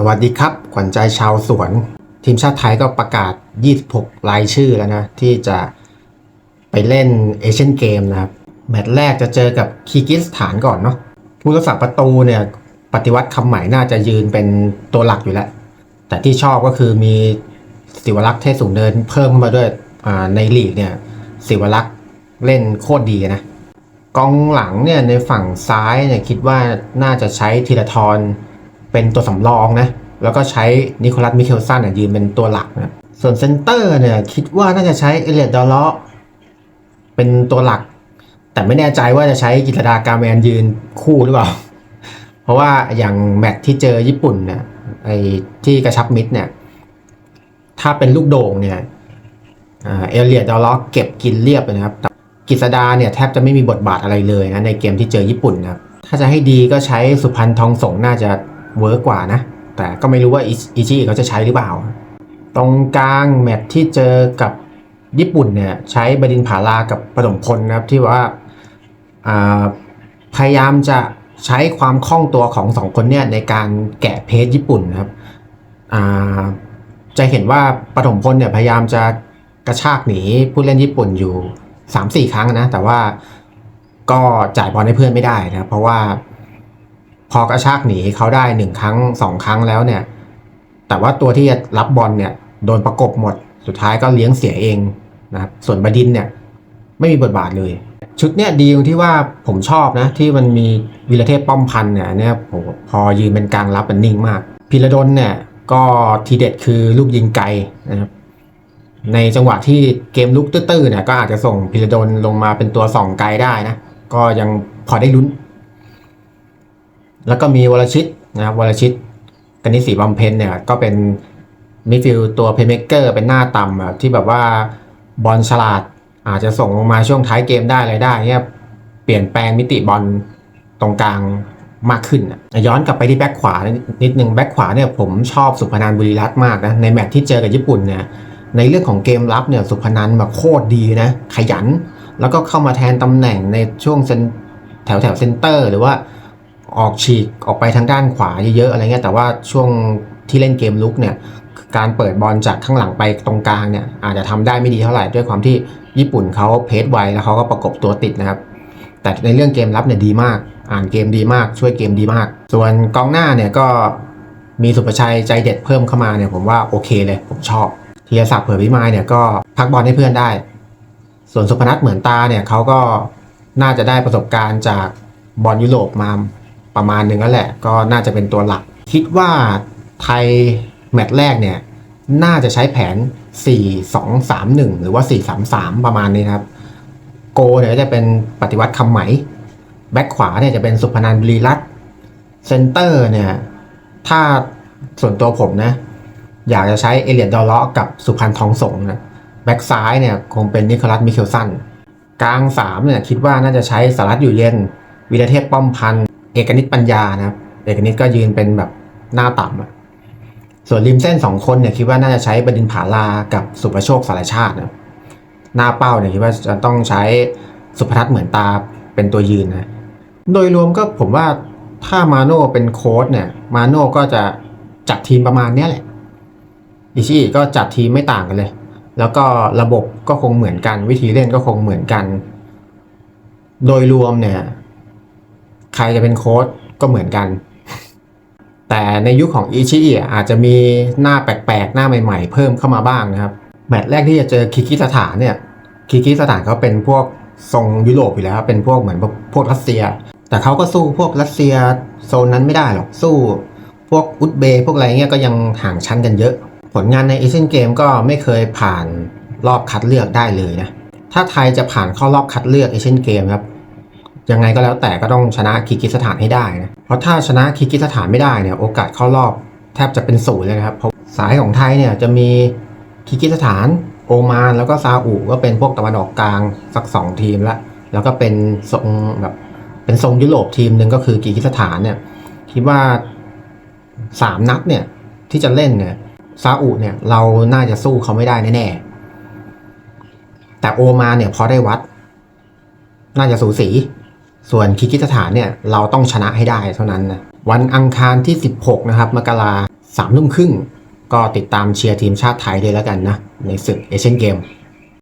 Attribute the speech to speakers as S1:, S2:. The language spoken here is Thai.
S1: สวัสดีครับ ขวัญใจชาวสวน ทีมชาติไทยก็ประกาศ 26 รายชื่อแล้วนะ ที่จะไปเล่นเอเชียนเกมนะครับ แมตช์แรกจะเจอกับคีกิสถานก่อนเนาะผู้รักษาประตูเนี่ยปฏิวัติคำใหม่น่าจะยืนเป็นตัวหลักอยู่แล้ว แต่ที่ชอบก็คือมีศิวรักษ์เทศสูงเนินเพิ่มเข้ามาด้วยในลีกเนี่ยศิวรักษ์เล่นโคตรดีนะกองหลังเนี่ยในฝั่งซ้ายเนี่ยคิดว่าน่าจะใช้ธีรทร เป็นตัวสำรองนะ แล้วก็ใช้นิโคลัสมิเคลสันยืนเป็นตัวหลักนะ ส่วนเซนเตอร์เนี่ยคิดว่าน่าจะใช้เอเลียดดอลเลาะเป็นตัวหลัก แต่ไม่แน่ใจว่าจะใช้กิตดาการแมนยืนคู่หรือเปล่า เพราะว่าอย่างแมตช์ที่เจอญี่ปุ่นเนี่ยไอ้ที่กระชับมิดเนี่ย ถ้าเป็นลูกโด่งเนี่ยเอเลียดดอลเลาะเก็บกินเรียบเลยนะครับกิษดาเนี่ยแทบจะไม่มีบทบาทอะไรเลยนะในเกมที่เจอญี่ปุ่นนะครับ ถ้าจะให้ดีก็ใช้สุพรรณทองสงน่าจะ เวิร์กกว่านะ แต่ก็ไม่รู้ว่าอิอิชิเขาจะใช้หรือเปล่า ตรงกลางแมตช์ที่เจอกับญี่ปุ่นเนี่ยใช้บดินผาลากับปฐมพลนะครับที่ว่าพยายามจะใช้ความคล่องตัวของสองคนเนี่ยในการแกะเพจญี่ปุ่นนะครับจะเห็นว่าปฐมพลเนี่ยพยายามจะกระชากหนีผู้เล่นญี่ปุ่นอยู่สามสี่ครั้งนะ แต่ว่าก็จ่ายบอลให้เพื่อนไม่ได้นะเพราะว่า พอกระชากหนีเขาได้หนึ่งครั้งสองครั้งแล้วเนี่ย แต่ว่าตัวที่จะรับบอลเนี่ยโดนประกบหมด สุดท้ายก็เลี้ยงเสียเองนะครับส่วนบดินเนี่ยไม่มีบทบาทเลย ชุดเนี่ยดีตรงที่ว่าผมชอบนะ ที่มันมีวีรเทพป้อมพันเนี่ยเนี่ยโหพอยืนเป็นกลางรับมันนิ่งมากพิรดลเนี่ยก็ทีเด็ดคือลูกยิงไกลนะครับในจังหวะที่เกมลุกตื้อๆเนี่ยก็อาจจะส่งพิรดลลงมาเป็นตัวส่องไกลได้นะ ก็ยังพอได้ลุ้น แล้วก็มีวรชิตนะครับวรชิตกนิษฐีบำเพ็ญเนี่ยก็เป็นมิดฟิลตัวเพย์เมกเกอร์เป็นหน้าต่ำที่แบบว่าบอลฉลาดอาจจะส่งลงมาช่วงท้ายเกมได้อะไรได้เนี่ยเปลี่ยนแปลงมิติบอลตรงกลางมากขึ้น ย้อนกลับไปที่แบ็คขวานิดนึงแบ็คขวาเนี่ยผมชอบสุพนันบุรีรัตน์มากนะในแมตช์ที่เจอกับญี่ปุ่นเนี่ยในเรื่องของเกมรับเนี่ยสุพนันแบบโคตรดีนะขยัน แล้วก็เข้ามาแทนตำแหน่งในช่วงเซนแถวแถวเซนเตอร์ หรือว่า ออกฉีกออกไปทางด้านขวาเยอะๆอะไรเงี้ยแต่ว่าช่วงที่เล่นเกมลุกเนี่ยการเปิดบอลจากข้างหลังไปตรงกลางเนี่ยอาจจะทำได้ไม่ดีเท่าไหร่ด้วยความที่ญี่ปุ่นเขาเพจไวแล้วเขาก็ประกบตัวติดนะครับ แต่ในเรื่องเกมรับเนี่ยดีมาก อ่านเกมดีมาก ช่วยเกมดีมาก ส่วนกองหน้าเนี่ยก็มีสุประชัยใจเด็ดเพิ่มเข้ามาเนี่ยผมว่าโอเคเลยผมชอบธีรศักดิ์เผื่อพิมายเนี่ยก็พักบอลให้เพื่อนได้ ส่วนสุพนัทเหมือนตาเนี่ยเขาก็น่าจะได้ประสบการณ์จากบอลยุโรปมา ประมาณหนึ่งแล้วแหละ ก็น่าจะเป็นตัวหลัก คิดว่าไทยแมตช์แรกเนี่ยน่าจะใช้แผน 4 2 3 1 หรือว่า 4 3 3 ประมาณนี้ครับ โกเนี่ยจะเป็นปฏิวัติคำไหม แบ็คขวาเนี่ยจะเป็นสุพนันบุรีรัตน์เซนเตอร์เนี่ย ถ้าส่วนตัวผมนะ อยากจะใช้เอเลียดดอลเลาะกับสุพรรณทองสงนะแบ็กซ้ายเนี่ยคงเป็นนิโคลัสมิเคลสันกลางสามเนี่ยคิดว่าน่าจะใช้สารัตอยู่เย็นวีรเทพป้อมพันธ์ อกนิตปัญญานะครับ เอกนิตก็ยืนเป็นแบบหน้าต่ำอะส่วนริมเส้นสองคนเนี่ยคิดว่าน่าจะใช้บดินผาลากับสุประโชคสารชาตินะหน้าเป้าเนี่ยคิดว่าจะต้องใช้สุพทัศน์เหมือนตาเป็นตัวยืนนะ โดยรวมก็ผมว่าถ้ามาโน่เป็นโค้ชเนี่ย มาโน่ก็จะจัดทีมประมาณเนี้ยแหละ อิชิก็จัดทีมไม่ต่างกันเลย แล้วก็ระบบก็คงเหมือนกัน วิธีเล่นก็คงเหมือนกัน โดยรวมเนี่ย ใครจะเป็นโค้ชก็เหมือนกัน แต่ในยุคของอิชิอะอาจจะมีหน้าแปลกๆ หน้าใหม่ๆ เพิ่มเข้ามาบ้างนะครับ แมตช์แรกที่จะเจอคิกิสถานเนี่ยคิกิสถานเขาเป็นพวกทรงยุโรปอยู่แล้วเป็นพวกเหมือนพวกรัสเซีย แต่เขาก็สู้พวกรัสเซียโซนนั้นไม่ได้หรอกสู้ พวกอุซเบย์พวกอะไรเงี้ยก็ยังห่างชั้นกันเยอะ ผลงานในเอเชียนเกมก็ไม่เคยผ่านรอบคัดเลือกได้เลยนะถ้าไทยจะผ่านเข้ารอบคัดเลือกเอเชียนเกมครับ ยังไงก็แล้วแต่ก็ต้องชนะคีกิสถานให้ได้นะเพราะถ้าชนะคีกิสถานไม่ได้เนี่ยโอกาสเข้ารอบแทบจะเป็นศูนย์เลยนะครับเพราะสายของไทยเนี่ยจะมีคีกิสถาน โอมาน แล้วก็ซาอุก็เป็นพวกตะวันออกกลางสักสองทีมละแล้วก็เป็นทรงแบบเป็นทรงยุโรปทีมหนึ่งก็คือกีกิสถานเนี่ยคิดว่าสามนัดเนี่ยที่จะเล่นเนี่ยซาอุเนี่ยเราน่าจะสู้เขาไม่ได้แน่ๆแต่โอมานเนี่ยพอได้วัด น่าจะสูสี ส่วนคิกิสถานเนี่ยเราต้องชนะให้ได้เท่านั้นนะวันอังคารที่ 16 นะครับมกราสามทุ่มครึ่งก็ติดตามเชียร์ทีมชาติไทยด้วยแล้วกันนะ ในศึกเอเชียนเกม